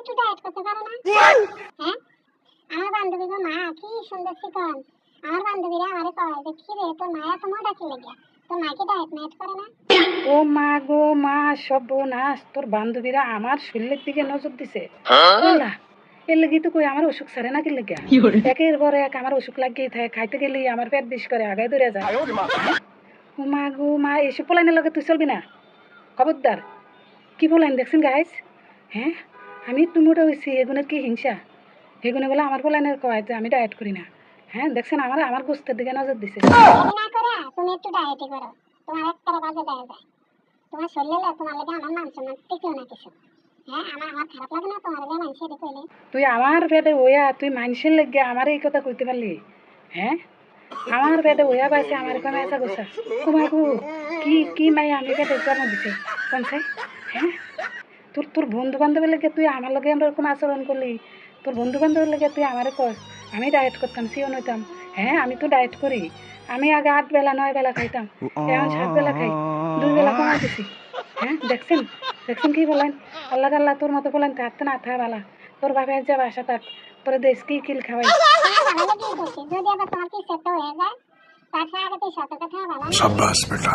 একটু ডায়েট করতে পারো না? হ্যাঁ? আমার বান্ধবী গো মা কি সুন্দর চিকন। আমার বান্ধবীরা আমারে কয় যে কি রে তোর মা এত মোটা কি লেগে তোর মা কি ডায়েট ম্যাট করে না? ও মা গো মা সব নাশ তোর বান্ধবীরা আমার শরীরের দিকে নজর দিছে। আল্লাহ এর লাগি তো কই আমার অসুখ সারে না কি লেগে? একের পর এক আমার অসুখ লাগিয়ে থাকে খাইতে গেলেই আমার পেট বিষ করে আগায় ধরে যায়। ও মা গো মা এসব পোলাইনের লগে তুই চলবি না? খবরদার। কি পোলাইন দেখছেন গাইস হ্যাঁ? আমি একটু মোটা হয়েছি এগুনের কি হিংসা? এগুনে বলে আমার পোলাইনের কয় যে আমি ডায়েট করি না। হ্যাঁ দেখছেন আমার আমার গোস্তের দিকে নজর দিছে। তুমি একটু ডায়েটই করো। তোমার একটারে বাজে যায় তোমার শরীরে তোমার লেগে আমার মান সম্মান টিকেও না কিছু। হ্যাঁ আমার আমার খারাপ লাগে না তোমার লেগে মানুষ এটা কইলে। তুই আমার পেটে ওয়া তুই মানুষের লেগে আমার এই কথা কইতে পারলি? হ্যাঁ? আমার পেটে ওয়া পাইছে আমার কোনো এসা গোসা কুমাকু কি কি মাই আমি পেটে জন্ম দিছে? হ্যাঁ? তোর বন্ধু বান্ধবের লেগে তুই আমার লগে এরকম আচরণ করলি? তোর বন্ধু বান্ধবের লেগে তুই আমারে কস আমি ডায়েট করতাম সিও হইতাম। হ্যাঁ আমি তো ডায়েট করি। আমি আগে আট বেলা নয় বেলা খাইতাম। এখন সাত বেলা খাই দুই বেলা কমাই দিছি হ্যাঁ দেখছেন? দেখছেন কি বলেন? আল্লাহ আল্লাহ তোর মতো বলেন তার না থা বালা। তোর ভাবে আর যাবে আসা থাক পরে দেশ কি কিল খাওয়াই? যদি আবার তোমার কি সেট হয়ে যায় তার আগে তুই সাব্বাস বেটা।